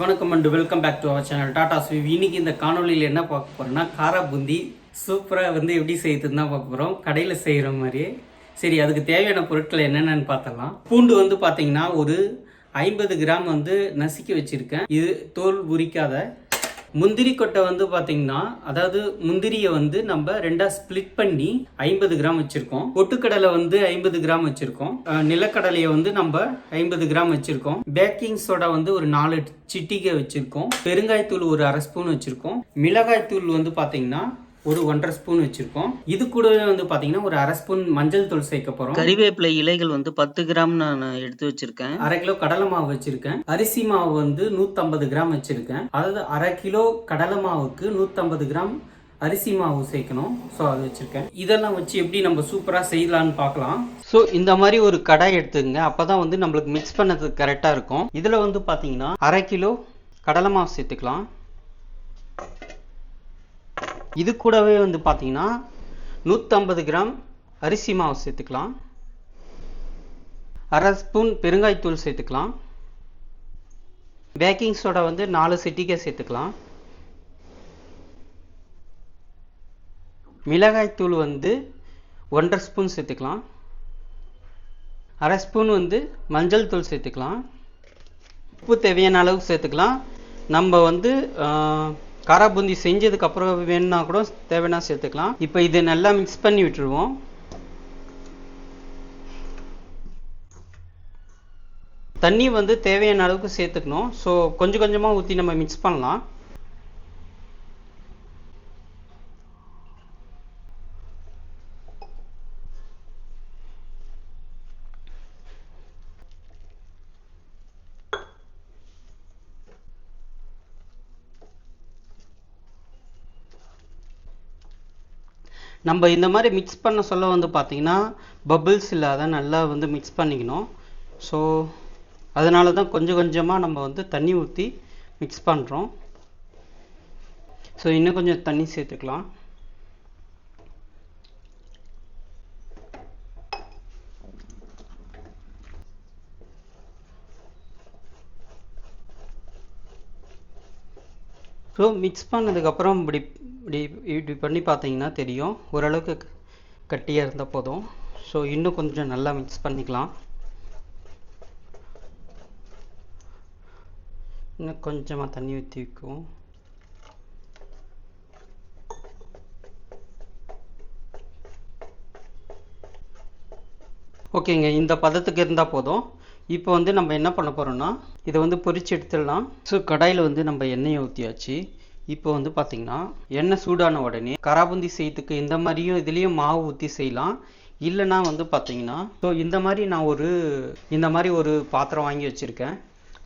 வணக்கம் and welcome back to our channel Tata ஸ்வீவ் இன்னைக்கு இந்த காணொலியில் என்ன பார்க்க போகிறோன்னா காரா பூந்தி சூப்பராக வந்து எப்படி செய்யுதுன்னு தான் பார்க்க போகிறோம் கடையில் செய்கிற மாதிரியே. சரி அதுக்கு தேவையான பொருட்கள் என்னென்னு பார்த்தலாம் பூண்டு வந்து பார்த்தீங்கன்னா ஒரு ஐம்பது கிராம் வந்து நசுக்கி வச்சுருக்கேன். இது தோல் உரிக்காத முந்திரி கொட்டை வந்து பார்த்தீங்கன்னா அதாவது முந்திரியை வந்து நம்ம ரெண்டாக ஸ்ப்ளிட் பண்ணி ஐம்பது கிராம் வச்சுருக்கோம். பொட்டுக்கடலை வந்து ஐம்பது கிராம் வச்சுருக்கோம். நிலக்கடலையை வந்து நம்ம ஐம்பது கிராம் வச்சுருக்கோம். பேக்கிங் சோடா வந்து ஒரு நாலு சிட்டிகை வச்சுருக்கோம். பெருங்காயத்தூள் ஒரு அரை ஸ்பூன் வச்சுருக்கோம். மிளகாய்த்தூள் வந்து பார்த்தீங்கன்னா ஒரு ஒன்றரை ஸ்பூன் வச்சிருக்கோம். இது கூடவே வந்து பார்த்தீங்கன்னா ஒரு அரை ஸ்பூன் மஞ்சள் தூள் சேர்க்க போறோம். கறிவேப்பிலை இலைகள் வந்து பத்து கிராம் நான் எடுத்து வச்சிருக்கேன். அரை கிலோ கடலை மாவு வச்சிருக்கேன். அரிசி மாவு வந்து 150 கிராம் வச்சிருக்கேன். அதாவது அரை கிலோ கடலை மாவுக்கு 150 கிராம் அரிசி மாவு சேர்க்கணும். ஸோ அது வச்சிருக்கேன். இதெல்லாம் வச்சு எப்படி நம்ம சூப்பராக செய்யலாம்னு பார்க்கலாம் ஸோ இந்த மாதிரி ஒரு கடாய் எடுத்துங்க அப்போ தான் வந்து நம்மளுக்கு மிக்ஸ் பண்ணதுக்கு கரெக்டாக இருக்கும். இதில் வந்து பார்த்தீங்கன்னா அரை கிலோ கடலை மாவு சேர்த்துக்கலாம். இது கூடவே வந்து பார்த்தீங்கன்னா 150 கிராம் அரிசி மாவு சேர்த்துக்கலாம். அரை ஸ்பூன் பெருங்காய்த்தூள் சேர்த்துக்கலாம். பேக்கிங் சோடா வந்து நாலு சிட்டிகை சேர்த்துக்கலாம். மிளகாய்த்தூள் வந்து ஒன்றரை ஸ்பூன் சேர்த்துக்கலாம். அரை ஸ்பூன் வந்து மஞ்சள் தூள் சேர்த்துக்கலாம். உப்பு தேவையான அளவுக்கு சேர்த்துக்கலாம். நம்ம வந்து காரா பூந்தி செஞ்சதுக்கு அப்புறம் வேணும்னா கூட தேவைன்னா சேர்த்துக்கலாம். இப்போ இதை நல்லா மிக்ஸ் பண்ணி விட்டுருவோம். தண்ணி வந்து தேவையான அளவுக்கு சேர்த்துக்கணும். ஸோ கொஞ்சம் கொஞ்சமாக ஊற்றி நம்ம மிக்ஸ் பண்ணலாம். நம்ம இந்த மாதிரி மிக்ஸ் பண்ண சொல்ல வந்து பார்த்தீங்கன்னா பபிள்ஸ் இல்லாத நல்லா வந்து மிக்ஸ் பண்ணிக்கணும். ஸோ அதனால தான் கொஞ்சம் கொஞ்சமாக நம்ம வந்து தண்ணி ஊற்றி மிக்ஸ் பண்ணுறோம் ஸோ இன்னும் கொஞ்சம் தண்ணி சேர்த்துக்கலாம். ஸோ மிக்ஸ் பண்ணதுக்கப்புறம் இப்படி இப்படி இப்படி பண்ணி பார்த்தீங்கன்னா தெரியும். ஓரளவுக்கு கட்டியாக இருந்தால் போதும். ஸோ இன்னும் கொஞ்சம் நல்லா மிக்ஸ் பண்ணிக்கலாம். இன்னும் கொஞ்சமாக தண்ணி ஊற்றி வைக்கும் ஓகேங்க இந்த பதத்துக்கு இருந்தால் போதும். இப்போ வந்து நம்ம என்ன பண்ண போகிறோம்னா இதை வந்து பொரிச்சு எடுத்துடலாம். ஸோ கடாயில் வந்து நம்ம எண்ணெயை ஊற்றியாச்சு இப்போ வந்து பார்த்தீங்கன்னா எண்ணெய் சூடான உடனே கராபுந்தி செய்யறதுக்கு இந்த மாதிரியும் இதுலேயும் மாவு ஊற்றி செய்யலாம். இல்லைன்னா வந்து பார்த்தீங்கன்னா ஸோ இந்த மாதிரி நான் ஒரு இந்த மாதிரி ஒரு பாத்திரம் வாங்கி வச்சுருக்கேன்.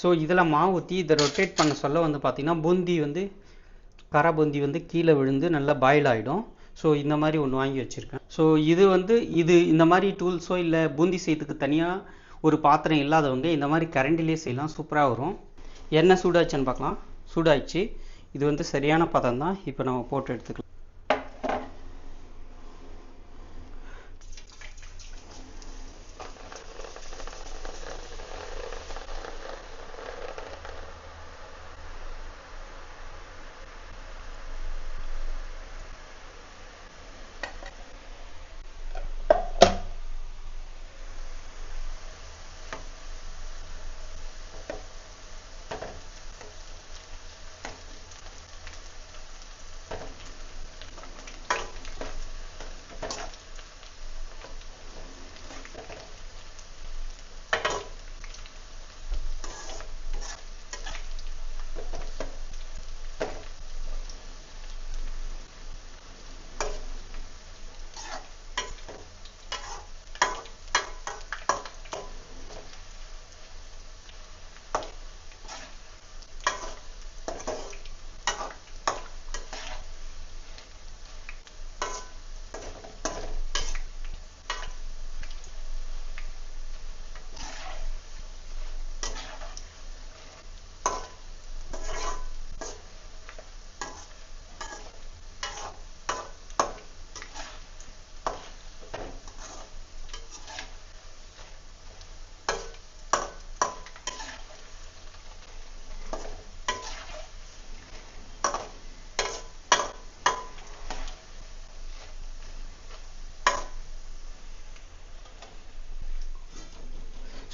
ஸோ இதில் மாவு ஊற்றி இதை ரொட்டேட் பண்ண சொல்ல வந்து பார்த்தீங்கன்னா பூந்தி வந்து கரா பூந்தி வந்து கீழே விழுந்து நல்லா பாயில் ஆகிடும் ஸோ இந்த மாதிரி ஒன்று வாங்கி வச்சுருக்கேன். ஸோ இது வந்து இது இந்த மாதிரி டூல்ஸோ இல்லை பூந்தி செய்யறதுக்கு தனியாக ஒரு பாத்திரம் இல்லாதவங்க இந்த மாதிரி கரண்டிலே செய்யலாம். சூப்பராக வரும். எண்ணெய் சூடாச்சுன்னு பார்க்கலாம். சூடாயிடுச்சு. இது வந்து சரியான பதம் தான் இப்போ நம்ம போட்டு எடுத்துக்கலாம்.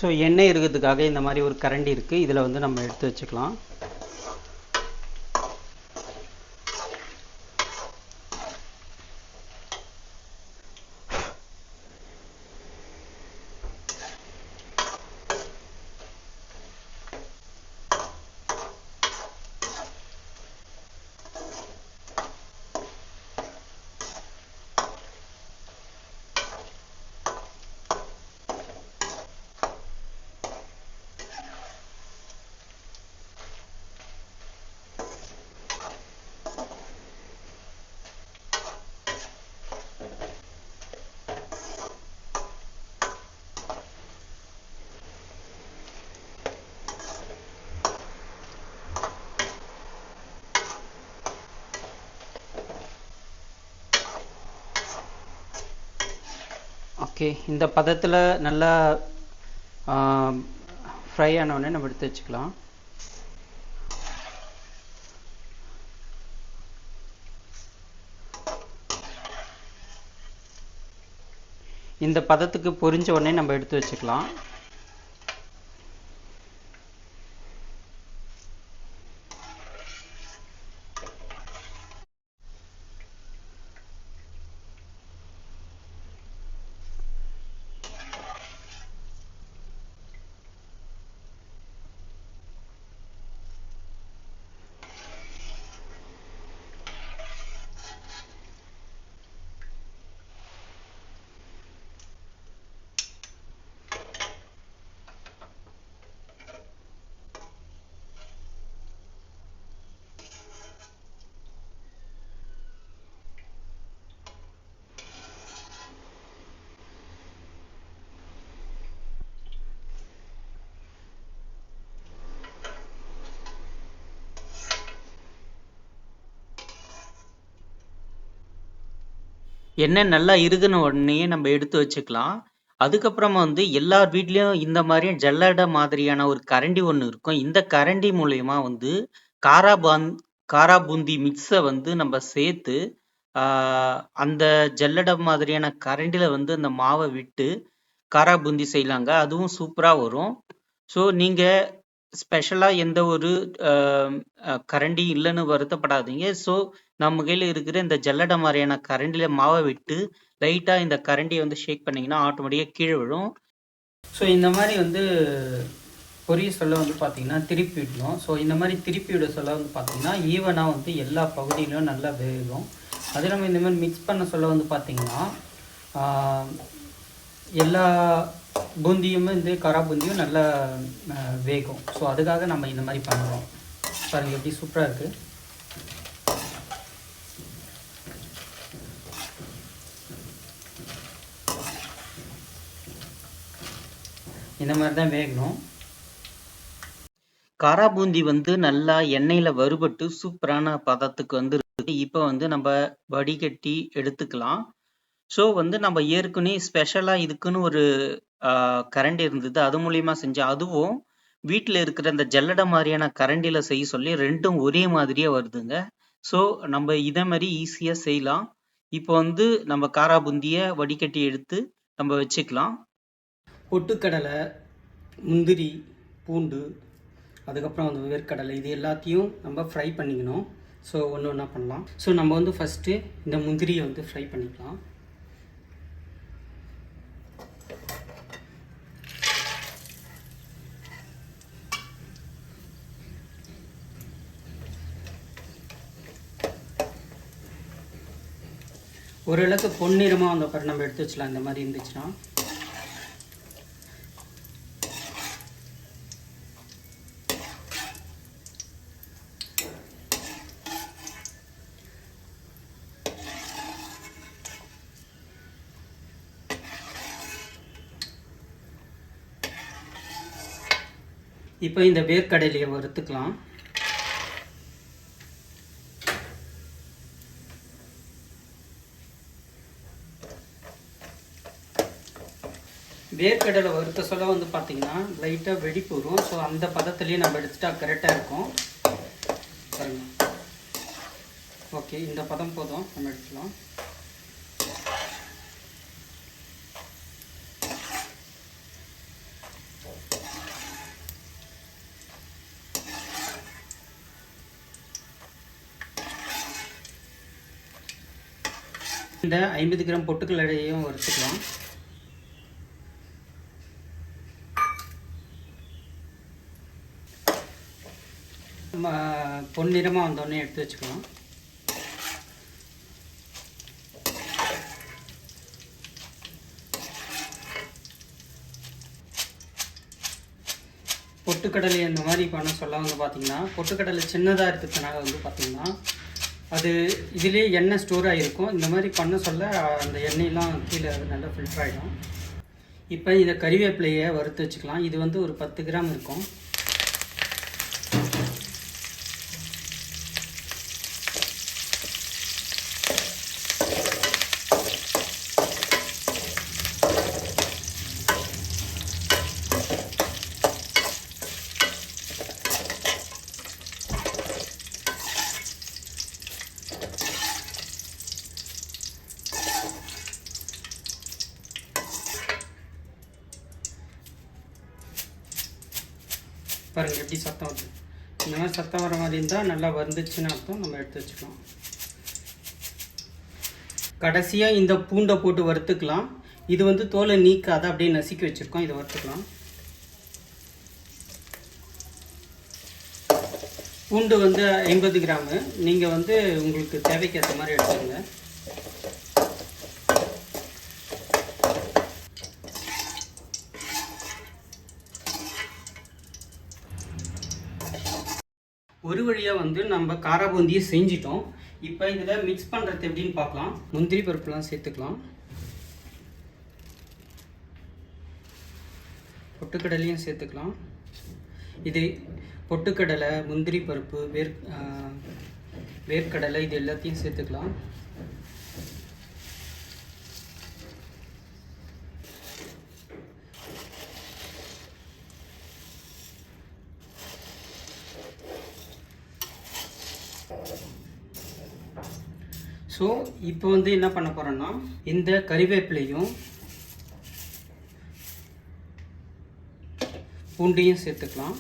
ஸோ எண்ணெய் இருக்கிறதுக்காக இந்த மாதிரி ஒரு கரண்டி இருக்குது இதில் வந்து நம்ம எடுத்து வச்சுக்கலாம். ஓகே இந்த பதத்தில் நல்லா ஃப்ரை ஆனவுடனே நம்ம எடுத்து வச்சுக்கலாம். இந்த பதத்துக்கு பொரிஞ்ச உடனே நம்ம எடுத்து வச்சுக்கலாம். எண்ணெய் நல்லா இறுகுன உடனே நம்ம எடுத்து வச்சுக்கலாம். அதுக்கப்புறமா வந்து எல்லார் வீட்லயும் இந்த மாதிரியும் ஜல்லடை மாதிரியான ஒரு கரண்டி ஒண்ணு இருக்கும். இந்த கரண்டி மூலியமா வந்து காரா பான் காரா பூந்தி மிக்ஸை வந்து நம்ம சேர்த்து அந்த ஜல்லடை மாதிரியான கரண்டில வந்து அந்த மாவை விட்டு காரா பூந்தி செய்யலாங்க. அதுவும் சூப்பரா வரும். ஸோ நீங்க ஸ்பெஷலா எந்த ஒரு கரண்டி இல்லைன்னு வருத்தப்படாதீங்க. ஸோ நம்ம கையில இருக்கிற இந்த ஜல்லடை மாதிரியான கரண்டில மாவை விட்டு லைட்டா இந்த கரண்டியை வந்து ஷேக் பண்ணீங்கன்னா ஆட்டோமேட்டிக்கா கீழே விழும். ஸோ இந்த மாதிரி வந்து பொரிய சொல்ல வந்து பார்த்தீங்கன்னா திருப்பி விடணும். ஸோ இந்த மாதிரி திருப்பி விட சொல்ல வந்து பார்த்தீங்கன்னா ஈவனாக வந்து எல்லா பகுதியிலும் நல்லா வேகும். அது இல்லாமல் இந்த மாதிரி மிக்ஸ் பண்ண சொல்ல வந்து பார்த்தீங்கன்னா எல்லா பூந்தியும் வந்து கரா பூந்தியும் நல்லா வேகும். ஸோ அதுக்காக நம்ம இந்த மாதிரி பண்ணுறோம். பாருங்கள் எப்படி சூப்பராக இருக்குது இந்த மாதிரி தான் வேகணும். காரா பூந்தி வந்து நல்லா எண்ணெயில வறுபட்டு சூப்பரான பதத்துக்கு வந்து இப்போ வந்து நம்ம வடிகட்டி எடுத்துக்கலாம். ஸோ வந்து நம்ம ஏற்கனவே ஸ்பெஷலா இதுக்குன்னு ஒரு கரண்டி இருந்தது. அது மூலியமா செஞ்சேன். அதுவும் வீட்டில் இருக்கிற அந்த ஜல்லடை மாதிரியான கரண்டில செய்ய சொல்லி ரெண்டும் ஒரே மாதிரியே வருதுங்க. ஸோ நம்ம இதே மாதிரி ஈஸியா செய்யலாம். இப்போ வந்து நம்ம காராபூந்தியை வடிகட்டி எடுத்து நம்ம வச்சுக்கலாம். பொட்டுக்கடலை முந்திரி பூண்டு அதுக்கப்புறம் வந்து வேர்க்கடலை இது எல்லாத்தையும் நம்ம ஃப்ரை பண்ணிக்கணும். ஸோ ஒன்று ஒன்றா பண்ணலாம். ஸோ நம்ம வந்து ஃபஸ்ட்டு இந்த முந்திரியை வந்து ஃப்ரை பண்ணிக்கலாம். ஓரளவுக்கு பொன்னிறமாக வந்த பிறகு நம்ம எடுத்து வச்சலாம் இந்த மாதிரி இருந்துச்சுன்னா. இப்போ இந்த வேர்க்கடலையை வறுத்துக்கலாம். வேர்க்கடலை வறுத்த சொல்ல வந்து பார்த்தீங்கன்னா லைட்டாக வெடிப்பு வரும் ஸோ அந்த பதத்துலேயே நம்ம எடுத்துட்டா கரெக்டாக இருக்கும். பாருங்க. ஓகே இந்த பதம் போதும். நம்ம எடுத்துக்கலாம். இந்த ஐம்பது கிராம் பொட்டுக்கடலையும் வறுத்துக்கலாம். பொன்னிறமாக வந்தோடனே எடுத்து வச்சுக்கலாம் பொட்டுக்கடலை அந்த மாதிரி பண்ண சொல்ல வந்து பார்த்தீங்கன்னா பொட்டுக்கடலை சின்னதாக இருக்கிறதுனால வந்து பார்த்தீங்கன்னா அது இதுலேயே எண்ணெய் ஸ்டோர் ஆகிருக்கும் இந்த மாதிரி பண்ண சொல்ல அந்த எண்ணெயெலாம் கீழே நல்லா ஃபில்டர் ஆகிடும் இப்போ இதை கறிவேப்பிலையை வறுத்து வச்சுக்கலாம். இது வந்து ஒரு பத்து கிராம் இருக்கும். பாருங்கள் சத்தம் வருது இந்த மாதிரி சத்தம் வர மாதிரி இருந்தால் நல்லா வந்துச்சுன்னு அர்த்தம். நம்ம எடுத்து வச்சுக்கலாம். கடைசியாக இந்த பூண்டை போட்டு வறுத்துக்கலாம். இது வந்து தோலை நீக்காத அப்படியே நசுக்கி வச்சுருக்கோம். இதை வறுத்துக்கலாம். பூண்டு வந்து ஐம்பது கிராமு. நீங்கள் வந்து உங்களுக்கு தேவைக்கு ஏற்ற மாதிரி எடுத்துக்கோங்க. ஒரு வழியாக வந்து நம்ம காராபூந்தியை செஞ்சிட்டோம். இப்போ இதில் மிக்ஸ் பண்ணுறது எப்படின்னு பார்க்கலாம். முந்திரி பருப்புலாம் சேர்த்துக்கலாம். பொட்டுக்கடலையும் சேர்த்துக்கலாம். இது பொட்டுக்கடலை முந்திரி பருப்பு வேர் வேர்க்கடலை இது எல்லாத்தையும் சேர்த்துக்கலாம். ஸோ இப்போ வந்து என்ன பண்ண போகிறோன்னா இந்த கறிவேப்பிலையும் பூண்டையும் சேர்த்துக்கலாம்.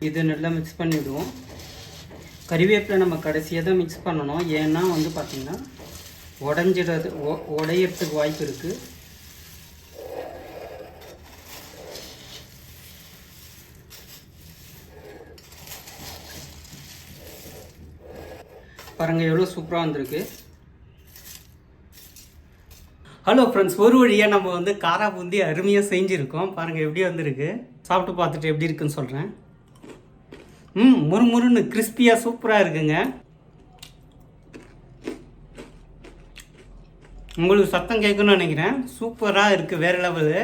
இது நல்லா மிக்ஸ் பண்ணிவிடுவோம் கறிவேப்பிலை நம்ம கடைசியாக தான் மிக்ஸ் பண்ணணும். ஏன்னா வந்து பார்த்திங்கன்னா உடஞ்சிடுறது உ- உடையறதுக்கு வாய்ப்பு இருக்குது பாருங்க எவ்வளோ சூப்பராக வந்திருக்கு. ஹலோ ஃப்ரெண்ட்ஸ் ஒரு வழியாக நம்ம வந்து காரா பூந்தி அருமையாக செஞ்சுருக்கோம். பாருங்கள் எப்படி வந்திருக்கு. சாப்பிட்டு பார்த்துட்டு எப்படி இருக்குன்னு சொல்கிறேன் ம் முறுமுறுன்னு கிறிஸ்பியாக சூப்பராக இருக்குங்க. உங்களுக்கு சத்தம் கேட்கணும்னு நினைக்கிறேன். சூப்பராக இருக்குது வேறு லெவலு.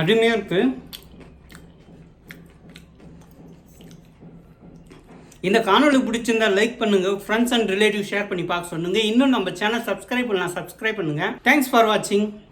அருமையாக இருக்குது இந்த காணொலி பிடிச்சிருந்தா லைக் பண்ணுங்க ஃப்ரெண்ட்ஸ் அண்ட் ரிலேட்டிவ் ஷேர் பண்ணி பார்க்க சொல்லுங்க. இன்னும் நம்ம சேனல் சப்ஸ்கிரைப் பண்ணலாம் சப்ஸ்கிரைப் பண்ணுங்க. தேங்க்ஸ் ஃபார் வாட்சிங்